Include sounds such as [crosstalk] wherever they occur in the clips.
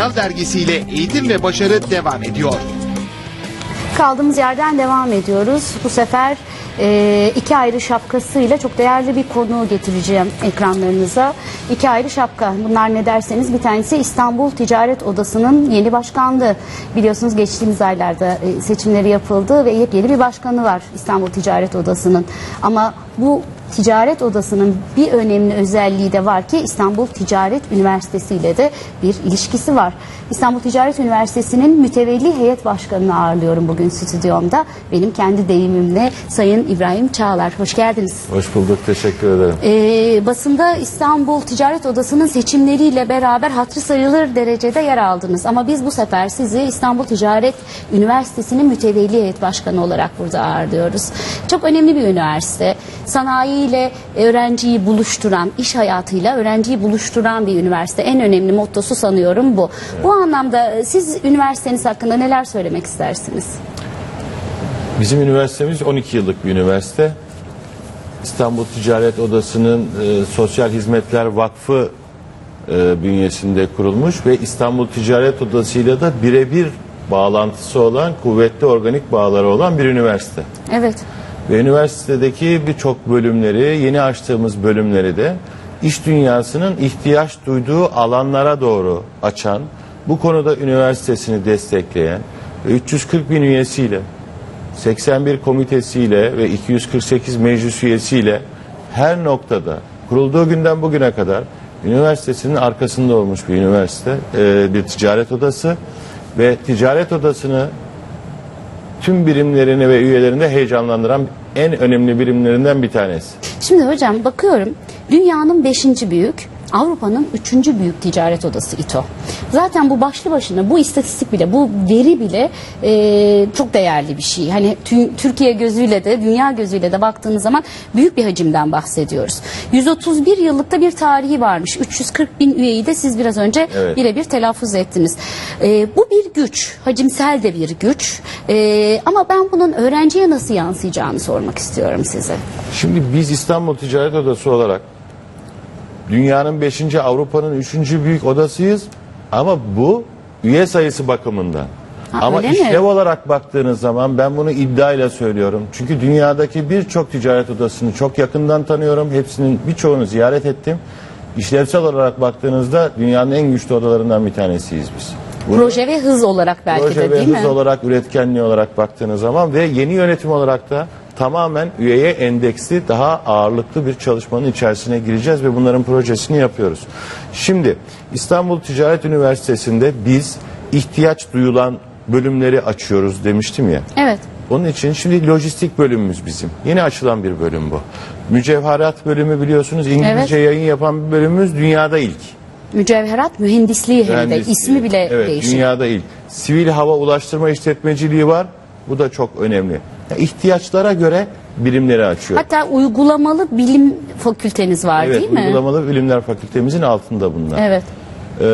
Sanal dergisiyle eğitim ve başarı devam ediyor. Kaldığımız yerden devam ediyoruz. Bu sefer e, iki ayrı şapkasıyla çok değerli bir konu getireceğim ekranlarınıza. İki ayrı şapka. Bunlar ne derseniz bir tanesi İstanbul Ticaret Odası'nın yeni başkanlığı. Biliyorsunuz geçtiğimiz aylarda e, seçimleri yapıldı ve yepyeni bir başkanı var İstanbul Ticaret Odası'nın. Ama bu Ticaret Odası'nın bir önemli özelliği de var ki İstanbul Ticaret Üniversitesi ile de bir ilişkisi var. İstanbul Ticaret Üniversitesi'nin mütevelli heyet başkanını ağırlıyorum bugün stüdyomda. Benim kendi deyimimle Sayın İbrahim Çağlar. Hoş geldiniz. Hoş bulduk, teşekkür ederim. Ee, basında İstanbul Ticaret Odası'nın seçimleriyle beraber hatırı sayılır derecede yer aldınız. Ama biz bu sefer sizi İstanbul Ticaret Üniversitesi'nin mütevelli heyet başkanı olarak burada ağırlıyoruz. Çok önemli bir üniversite. Sanayiyle öğrenciyi buluşturan, iş hayatıyla öğrenciyi buluşturan bir üniversite. En önemli mottosu sanıyorum bu. Bu anlamda siz üniversiteniz hakkında neler söylemek istersiniz? Bizim üniversitemiz 12 yıllık bir üniversite. İstanbul Ticaret Odası'nın e, Sosyal Hizmetler Vakfı e, bünyesinde kurulmuş ve İstanbul Ticaret Odası'yla da birebir bağlantısı olan, kuvvetli organik bağları olan bir üniversite. Evet. Ve üniversitedeki birçok bölümleri, yeni açtığımız bölümleri de iş dünyasının ihtiyaç duyduğu alanlara doğru açan, bu konuda üniversitesini destekleyen ve 340 bin üyesiyle, 81 komitesiyle ve 248 meclis üyesiyle her noktada kurulduğu günden bugüne kadar üniversitesinin arkasında olmuş bir üniversite, e, bir ticaret odası ve ticaret odasını tüm birimlerini ve üyelerini heyecanlandıran en önemli birimlerinden bir tanesi. Şimdi hocam bakıyorum dünyanın beşinci büyük, Avrupa'nın üçüncü büyük ticaret odası İTO. Zaten bu başlı başına bu istatistik bile, bu veri bile e, çok değerli bir şey. Hani tü- Türkiye gözüyle de, dünya gözüyle de baktığınız zaman büyük bir hacimden bahsediyoruz. 131 yıllıkta bir tarihi varmış. 340 bin üyeyi de siz biraz önce Evet. birebir telaffuz ettiniz. E, bu bir güç, hacimsel de bir güç. E, ama ben bunun öğrenciye nasıl yansıyacağını sormak istiyorum size. Şimdi biz İstanbul Ticaret Odası olarak dünyanın 5. Avrupa'nın 3. büyük odasıyız ama bu üye sayısı bakımından. Ha, ama öyle mi? işlev olarak baktığınız zaman ben bunu iddiayla söylüyorum. Çünkü dünyadaki birçok ticaret odasını çok yakından tanıyorum. Hepsinin birçoğunu ziyaret ettim. İşlevsel olarak baktığınızda dünyanın en güçlü odalarından bir tanesiyiz biz. Bunu- Proje ve hız olarak belki Proje de ve değil mi? hız olarak, üretkenliği olarak baktığınız zaman ve yeni yönetim olarak da tamamen üyeye endeksli daha ağırlıklı bir çalışmanın içerisine gireceğiz ve bunların projesini yapıyoruz. Şimdi İstanbul Ticaret Üniversitesi'nde biz ihtiyaç duyulan bölümleri açıyoruz demiştim ya. Evet. Onun için şimdi lojistik bölümümüz bizim. Yeni açılan bir bölüm bu. Mücevherat bölümü biliyorsunuz İngilizce Evet. yayın yapan bir bölümümüz dünyada ilk. Mücevherat mühendisliği hem de ismi bile evet, değişik. Dünyada ilk. Sivil hava ulaştırma işletmeciliği var. Bu da çok önemli. Ya, ihtiyaçlara göre birimleri açıyor. Hatta uygulamalı bilim fakülteniz var evet, değil mi? uygulamalı bilimler fakültemizin altında bunlar. Evet. Ee,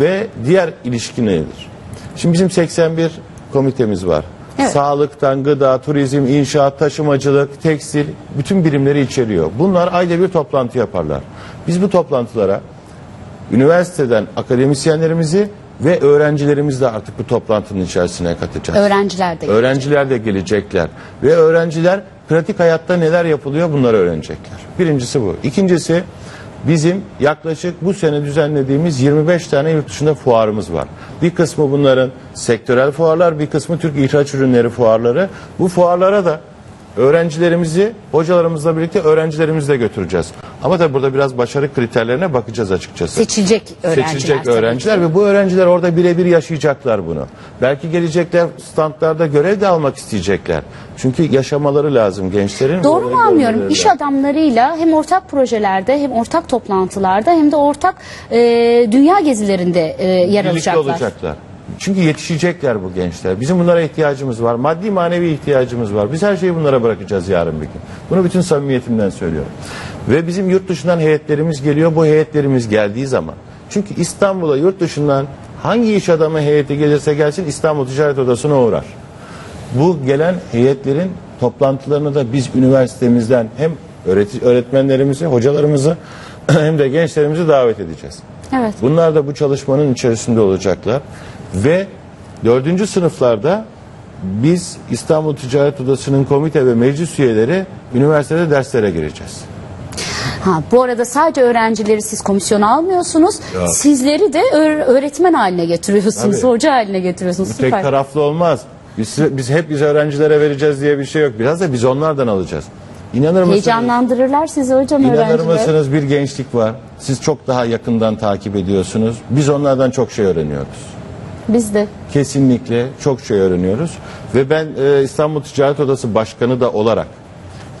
ve diğer ilişki nedir? Şimdi bizim 81 komitemiz var. Evet. Sağlıktan, gıda, turizm, inşaat, taşımacılık, tekstil bütün birimleri içeriyor. Bunlar ayda bir toplantı yaparlar. Biz bu toplantılara üniversiteden akademisyenlerimizi ve öğrencilerimizi de artık bu toplantının içerisine katacağız. Öğrenciler de. Öğrenciler de gelecekler ve öğrenciler pratik hayatta neler yapılıyor bunları öğrenecekler. Birincisi bu. İkincisi bizim yaklaşık bu sene düzenlediğimiz 25 tane yurt dışında fuarımız var. Bir kısmı bunların sektörel fuarlar, bir kısmı Türk ihraç ürünleri fuarları. Bu fuarlara da öğrencilerimizi hocalarımızla birlikte öğrencilerimizi de götüreceğiz. Ama tabii burada biraz başarı kriterlerine bakacağız açıkçası Seçilecek öğrenciler. seçilecek öğrenciler ve bu öğrenciler orada birebir yaşayacaklar bunu. Belki gelecekler standlarda görev de almak isteyecekler. Çünkü yaşamaları lazım gençlerin. Doğru mu anlıyorum? İş adamlarıyla hem ortak projelerde hem ortak toplantılarda hem de ortak e, dünya gezilerinde e, yer Birlikte alacaklar. olacaklar. Çünkü yetişecekler bu gençler. Bizim bunlara ihtiyacımız var. Maddi manevi ihtiyacımız var. Biz her şeyi bunlara bırakacağız yarın bir gün. Bunu bütün samimiyetimden söylüyorum. Ve bizim yurt dışından heyetlerimiz geliyor. Bu heyetlerimiz geldiği zaman. Çünkü İstanbul'a yurt dışından hangi iş adamı heyeti gelirse gelsin İstanbul Ticaret Odası'na uğrar. Bu gelen heyetlerin toplantılarını da biz üniversitemizden hem öğretmenlerimizi, hocalarımızı [clears throat] hem de gençlerimizi davet edeceğiz. Evet. Bunlar da bu çalışmanın içerisinde olacaklar. Ve dördüncü sınıflarda biz İstanbul Ticaret Odası'nın komite ve meclis üyeleri üniversitede derslere gireceğiz. Ha, bu arada sadece öğrencileri siz komisyona almıyorsunuz. Yok. Sizleri de öğ- öğretmen haline getiriyorsunuz. Tabii. Hoca haline getiriyorsunuz. Bu tek Süper. taraflı olmaz. Biz, biz hep biz öğrencilere vereceğiz diye bir şey yok. Biraz da biz onlardan alacağız. İnanır mısınız? Heyecanlandırırlar sizi hocam İnanır öğrenciler. mısınız bir gençlik var. Siz çok daha yakından takip ediyorsunuz. Biz onlardan çok şey öğreniyoruz. Biz de. Kesinlikle çok şey öğreniyoruz. Ve ben e, İstanbul Ticaret Odası Başkanı da olarak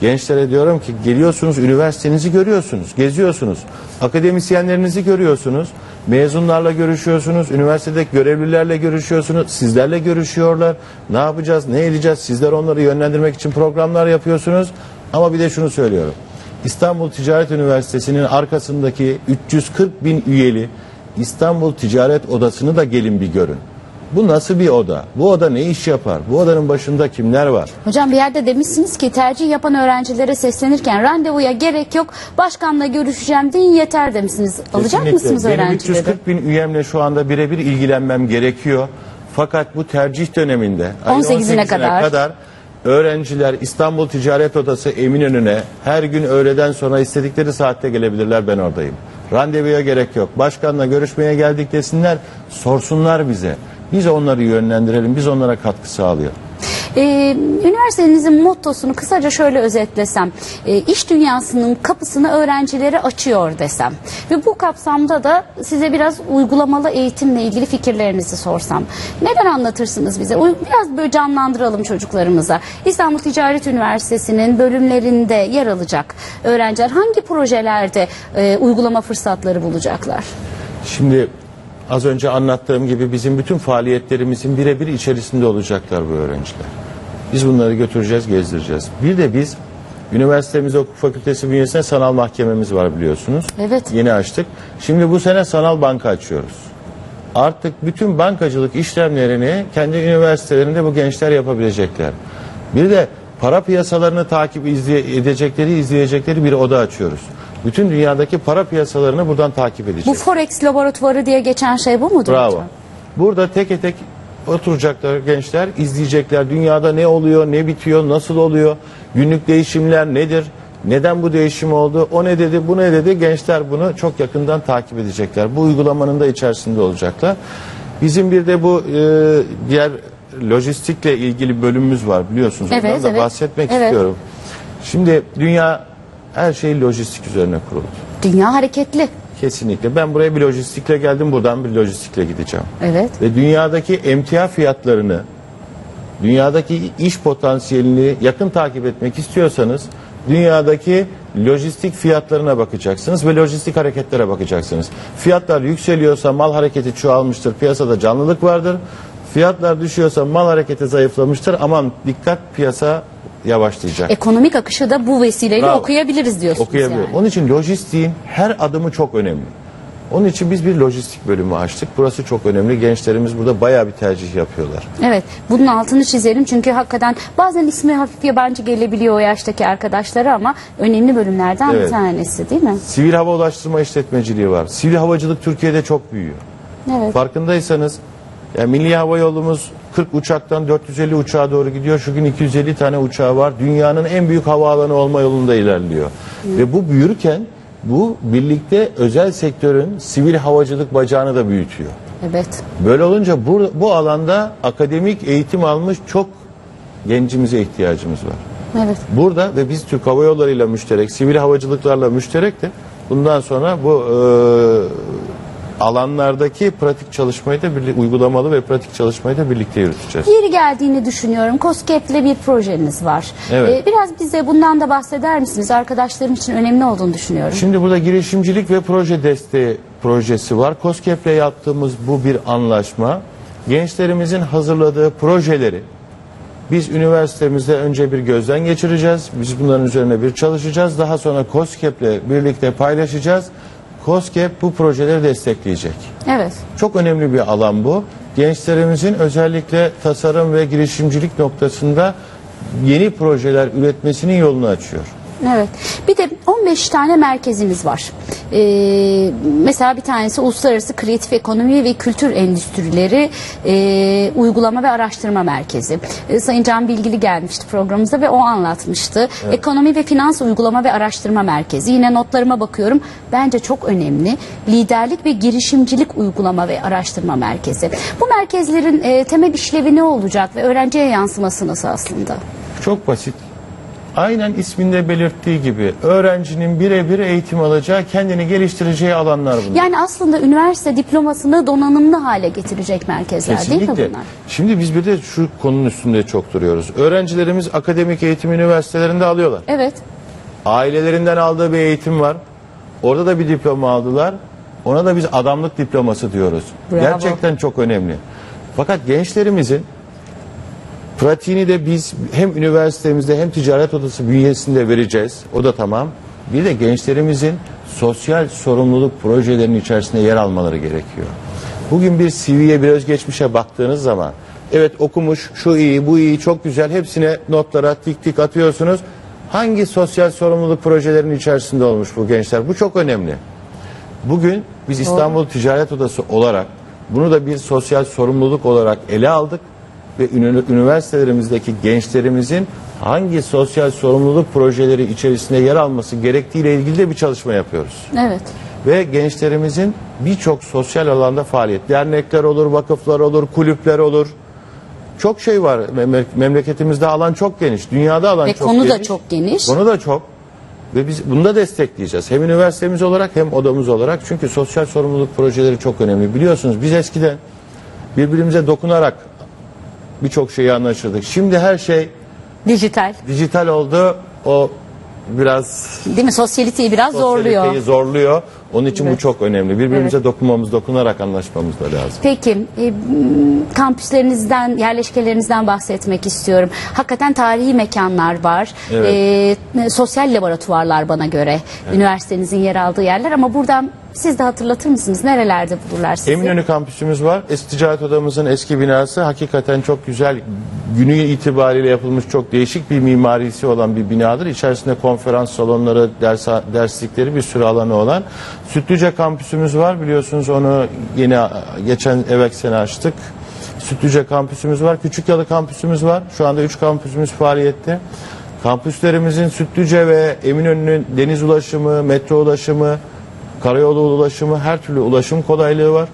gençlere diyorum ki geliyorsunuz üniversitenizi görüyorsunuz, geziyorsunuz. Akademisyenlerinizi görüyorsunuz. Mezunlarla görüşüyorsunuz, üniversitedeki görevlilerle görüşüyorsunuz, sizlerle görüşüyorlar. Ne yapacağız, ne edeceğiz? Sizler onları yönlendirmek için programlar yapıyorsunuz. Ama bir de şunu söylüyorum. İstanbul Ticaret Üniversitesi'nin arkasındaki 340 bin üyeli İstanbul Ticaret Odası'nı da gelin bir görün. Bu nasıl bir oda? Bu oda ne iş yapar? Bu odanın başında kimler var? Hocam bir yerde demişsiniz ki tercih yapan öğrencilere seslenirken randevuya gerek yok. Başkanla görüşeceğim deyin yeter demişsiniz. Alacak Kesinlikle. mısınız Benim öğrencileri? 340 bin üyemle şu anda birebir ilgilenmem gerekiyor. Fakat bu tercih döneminde ayın 18'ine kadar. Öğrenciler İstanbul Ticaret Odası Eminönü'ne her gün öğleden sonra istedikleri saatte gelebilirler ben oradayım. Randevuya gerek yok. Başkanla görüşmeye geldik desinler, sorsunlar bize. Biz onları yönlendirelim, biz onlara katkı sağlayalım. Ee, üniversitenizin mottosunu kısaca şöyle özetlesem, e, iş dünyasının kapısını öğrencilere açıyor desem ve bu kapsamda da size biraz uygulamalı eğitimle ilgili fikirlerinizi sorsam. Neler anlatırsınız bize? Biraz böyle canlandıralım çocuklarımıza. İstanbul Ticaret Üniversitesi'nin bölümlerinde yer alacak öğrenciler hangi projelerde e, uygulama fırsatları bulacaklar? Şimdi az önce anlattığım gibi bizim bütün faaliyetlerimizin birebir içerisinde olacaklar bu öğrenciler. Biz bunları götüreceğiz, gezdireceğiz. Bir de biz üniversitemizde hukuk fakültesi bünyesinde sanal mahkememiz var biliyorsunuz. Evet. Yeni açtık. Şimdi bu sene sanal banka açıyoruz. Artık bütün bankacılık işlemlerini kendi üniversitelerinde bu gençler yapabilecekler. Bir de para piyasalarını takip edecekleri, izleyecekleri bir oda açıyoruz. Bütün dünyadaki para piyasalarını buradan takip edecek. Bu Forex laboratuvarı diye geçen şey bu mudur Bravo. Burada tek tek oturacaklar gençler, izleyecekler. Dünyada ne oluyor, ne bitiyor, nasıl oluyor, günlük değişimler nedir, neden bu değişim oldu, o ne dedi, bu ne dedi. Gençler bunu çok yakından takip edecekler. Bu uygulamanın da içerisinde olacaklar. Bizim bir de bu e, diğer lojistikle ilgili bölümümüz var biliyorsunuz. Evet, Ondan da evet. bahsetmek Evet. istiyorum. Şimdi dünya her şey lojistik üzerine kuruldu. Dünya hareketli. Kesinlikle. Ben buraya bir lojistikle geldim, buradan bir lojistikle gideceğim. Evet. Ve dünyadaki emtia fiyatlarını, dünyadaki iş potansiyelini yakın takip etmek istiyorsanız dünyadaki lojistik fiyatlarına bakacaksınız ve lojistik hareketlere bakacaksınız. Fiyatlar yükseliyorsa mal hareketi çoğalmıştır, piyasada canlılık vardır. Fiyatlar düşüyorsa mal hareketi zayıflamıştır. Aman dikkat piyasa yavaşlayacak. Ekonomik akışı da bu vesileyle Bravo. okuyabiliriz diyorsunuz Okuyabiliyor. yani. Onun için lojistiğin her adımı çok önemli. Onun için biz bir lojistik bölümü açtık. Burası çok önemli. Gençlerimiz burada bayağı bir tercih yapıyorlar. Evet, bunun altını çizelim çünkü hakikaten bazen ismi hafif yabancı gelebiliyor o yaştaki arkadaşlara ama önemli bölümlerden bir Evet. tanesi değil mi? Sivil hava ulaştırma işletmeciliği var. Sivil havacılık Türkiye'de çok büyüyor. Evet. Farkındaysanız ya Milli Hava Yolumuz 40 uçaktan 450 uçağa doğru gidiyor. Şu gün 250 tane uçağı var. Dünyanın en büyük havaalanı olma yolunda ilerliyor. Ve bu büyürken bu birlikte özel sektörün sivil havacılık bacağını da büyütüyor. Evet. Böyle olunca bu, bu alanda akademik eğitim almış çok gencimize ihtiyacımız var. Evet. Burada ve biz Türk Hava Yolları ile müşterek, sivil havacılıklarla müşterek de bundan sonra bu alanlardaki pratik çalışmayı da birlikte uygulamalı ve pratik çalışmayı da birlikte yürüteceğiz. Yeri geldiğini düşünüyorum. COSGAP'le bir projeniz var. Evet. Ee, biraz bize bundan da bahseder misiniz? Arkadaşlarım için önemli olduğunu düşünüyorum. Şimdi burada girişimcilik ve proje desteği projesi var. COSGAP'le yaptığımız bu bir anlaşma. Gençlerimizin hazırladığı projeleri biz üniversitemizde önce bir gözden geçireceğiz. Biz bunların üzerine bir çalışacağız. Daha sonra COSGAP'le birlikte paylaşacağız. COSGAP bu projeleri destekleyecek. Evet. Çok önemli bir alan bu. Gençlerimizin özellikle tasarım ve girişimcilik noktasında yeni projeler üretmesinin yolunu açıyor. Evet. Bir de 15 tane merkezimiz var. Ee, mesela bir tanesi Uluslararası Kreatif Ekonomi ve Kültür Endüstrileri e, Uygulama ve Araştırma Merkezi. Ee, Sayın Can Bilgili gelmişti programımıza ve o anlatmıştı. Ekonomi ve Finans Uygulama ve Araştırma Merkezi. Yine notlarıma bakıyorum. Bence çok önemli. Liderlik ve Girişimcilik Uygulama ve Araştırma Merkezi. Bu merkezlerin e, temel işlevi ne olacak ve öğrenciye yansıması nasıl aslında? Çok basit. Aynen isminde belirttiği gibi öğrencinin birebir eğitim alacağı, kendini geliştireceği alanlar bunlar. Yani aslında üniversite diplomasını donanımlı hale getirecek merkezler değil mi Kesinlikle. bunlar? Şimdi biz bir de şu konunun üstünde çok duruyoruz. Öğrencilerimiz akademik eğitim üniversitelerinde alıyorlar. Evet. Ailelerinden aldığı bir eğitim var. Orada da bir diploma aldılar. Ona da biz adamlık diploması diyoruz. Bravo. Gerçekten çok önemli. Fakat gençlerimizin pratiğini de biz hem üniversitemizde hem ticaret odası bünyesinde vereceğiz. O da tamam. Bir de gençlerimizin sosyal sorumluluk projelerinin içerisinde yer almaları gerekiyor. Bugün bir CV'ye bir özgeçmişe baktığınız zaman evet okumuş, şu iyi, bu iyi, çok güzel hepsine notlara tik tik atıyorsunuz. Hangi sosyal sorumluluk projelerinin içerisinde olmuş bu gençler? Bu çok önemli. Bugün biz İstanbul Ticaret Odası olarak bunu da bir sosyal sorumluluk olarak ele aldık ve üniversitelerimizdeki gençlerimizin hangi sosyal sorumluluk projeleri içerisinde yer alması gerektiğiyle ilgili de bir çalışma yapıyoruz. Evet. Ve gençlerimizin birçok sosyal alanda faaliyet, dernekler olur, vakıflar olur, kulüpler olur. Çok şey var. Mem- Memleketimizde alan çok geniş. Dünyada alan Ve çok konu da geniş. çok geniş. Konu da çok. Ve biz bunu da destekleyeceğiz. Hem üniversitemiz olarak hem odamız olarak. Çünkü sosyal sorumluluk projeleri çok önemli. Biliyorsunuz biz eskiden birbirimize dokunarak birçok şeyi anlaşırdık. Şimdi her şey Dijital. dijital oldu. O biraz Değil mi? Sosyaliteyi biraz zorluyor. sosyaliteyi zorluyor. Onun için bu Evet. çok önemli. Birbirimize dokunmamız, dokunarak anlaşmamız da lazım. Peki e, kampüslerinizden, yerleşkelerinizden bahsetmek istiyorum. Hakikaten tarihi mekanlar var. Evet. E, sosyal laboratuvarlar bana göre. Üniversitenizin yer aldığı yerler ama buradan siz de hatırlatır mısınız? Nerelerde bulurlar sizi? Eminönü kampüsümüz var. Eski ticaret odamızın eski binası hakikaten çok güzel. Günü itibariyle yapılmış çok değişik bir mimarisi olan bir binadır. İçerisinde konferans salonları, ders, derslikleri bir sürü alanı olan. Sütlüce kampüsümüz var. Biliyorsunuz onu yeni geçen evvelki sene açtık. Sütlüce kampüsümüz var. Küçükyalı kampüsümüz var. Şu anda 3 kampüsümüz faaliyette. Kampüslerimizin Sütlüce ve Eminönü'nün deniz ulaşımı, metro ulaşımı, Karayolu ulaşımı, her türlü ulaşım kolaylığı var.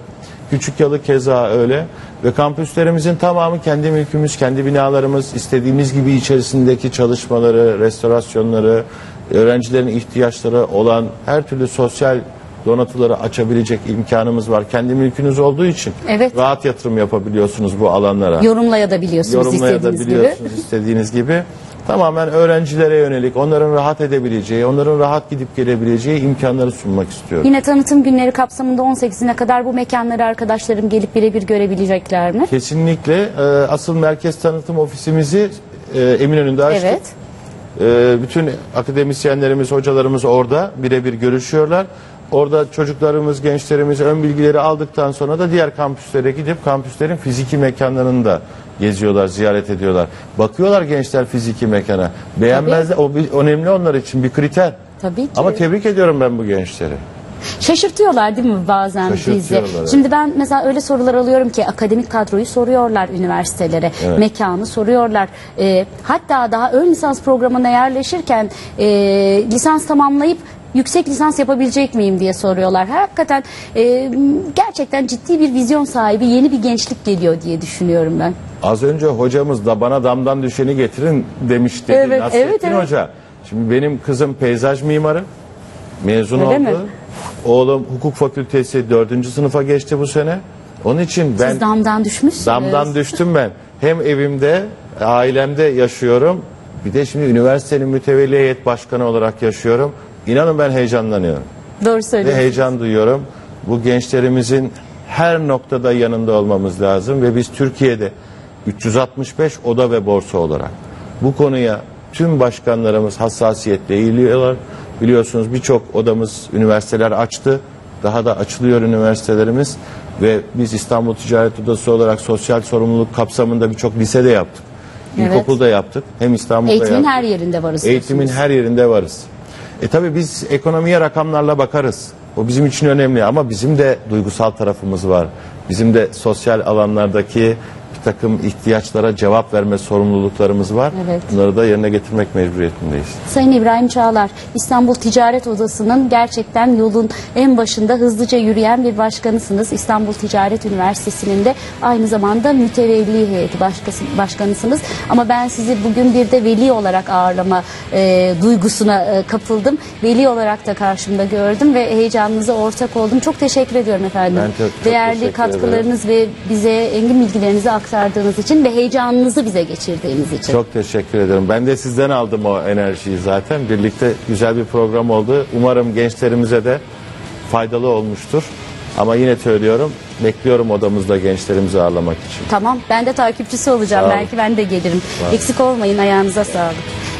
Küçük yalı keza öyle. Ve kampüslerimizin tamamı kendi mülkümüz, kendi binalarımız, istediğimiz gibi içerisindeki çalışmaları, restorasyonları, öğrencilerin ihtiyaçları olan her türlü sosyal donatıları açabilecek imkanımız var. Kendi mülkünüz olduğu için Evet. rahat yatırım yapabiliyorsunuz bu alanlara. Yorumlayabiliyorsunuz istediğiniz gibi. [laughs] İstediğiniz gibi. Tamamen öğrencilere yönelik, onların rahat edebileceği, onların rahat gidip gelebileceği imkanları sunmak istiyorum. Yine tanıtım günleri kapsamında 18'ine kadar bu mekanları arkadaşlarım gelip birebir görebilecekler mi? Kesinlikle e, asıl merkez tanıtım ofisimizi e, Eminönü'nde açtık. Evet. E, bütün akademisyenlerimiz, hocalarımız orada birebir görüşüyorlar. Orada çocuklarımız, gençlerimiz ön bilgileri aldıktan sonra da diğer kampüslere gidip kampüslerin fiziki mekanlarını da geziyorlar, ziyaret ediyorlar. Bakıyorlar gençler fiziki mekana. Beğenmezler. O bir, önemli onlar için bir kriter. Tabii ki. Ama tebrik ediyorum ben bu gençleri. Şaşırtıyorlar değil mi bazen bizi? Evet. Şimdi ben mesela öyle sorular alıyorum ki akademik kadroyu soruyorlar üniversitelere, Evet. mekanı soruyorlar. Ee, hatta daha ön lisans programına yerleşirken e, lisans tamamlayıp yüksek lisans yapabilecek miyim diye soruyorlar. Hakikaten e, gerçekten ciddi bir vizyon sahibi yeni bir gençlik geliyor diye düşünüyorum ben. Az önce hocamız da bana damdan düşeni getirin demişti Evet, Nasrettin evet, evet. Hoca. Şimdi benim kızım peyzaj mimarı. Mezun Öyle oldu. mi? Oğlum hukuk fakültesi dördüncü sınıfa geçti bu sene. Onun için ben Siz damdan düşmüşsünüz. damdan düştüm ben. Hem evimde, ailemde yaşıyorum. Bir de şimdi üniversitenin mütevelli heyet başkanı olarak yaşıyorum. İnanın ben heyecanlanıyorum. Doğru Ve heyecan duyuyorum. Bu gençlerimizin her noktada yanında olmamız lazım ve biz Türkiye'de 365 oda ve borsa olarak bu konuya tüm başkanlarımız hassasiyetle eğiliyorlar. Biliyorsunuz birçok odamız üniversiteler açtı. Daha da açılıyor üniversitelerimiz ve biz İstanbul Ticaret Odası olarak sosyal sorumluluk kapsamında birçok lise de yaptık. Evet. İlkokulda yaptık. Hem İstanbul'da Eğitimin yaptık. her yerinde varız. Eğitimin diyorsunuz. her yerinde varız. E tabi biz ekonomiye rakamlarla bakarız. O bizim için önemli ama bizim de duygusal tarafımız var. Bizim de sosyal alanlardaki bir takım ihtiyaçlara cevap verme sorumluluklarımız var. Evet. Bunları da yerine getirmek mecburiyetindeyiz. Sayın İbrahim Çağlar, İstanbul Ticaret Odası'nın gerçekten yolun en başında hızlıca yürüyen bir başkanısınız. İstanbul Ticaret Üniversitesi'nin de aynı zamanda mütevelli heyeti başkası, başkanısınız. Ama ben sizi bugün bir de veli olarak ağırlama e, duygusuna e, kapıldım. Veli olarak da karşımda gördüm ve heyecanınıza ortak oldum. Çok teşekkür ediyorum efendim. Ben çok- çok Değerli katkılarınız ve bize engin bilgilerinizi aktardığınız için ve heyecanınızı bize geçirdiğiniz için. Çok teşekkür ederim. Ben de sizden aldım o enerjiyi zaten. Birlikte güzel bir program oldu. Umarım gençlerimize de faydalı olmuştur. Ama yine söylüyorum, bekliyorum odamızda gençlerimizi ağırlamak için. Tamam ben de takipçisi olacağım. Sağ. Belki ben de gelirim. Eksik olmayın ayağınıza sağlık.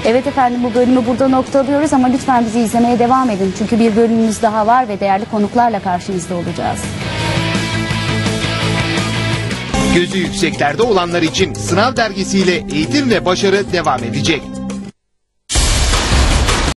Evet efendim bu bölümü burada noktalıyoruz ama lütfen bizi izlemeye devam edin. Çünkü bir bölümümüz daha var ve değerli konuklarla karşınızda olacağız. Gözü yükseklerde olanlar için Sınav dergisiyle eğitim ve başarı devam edecek.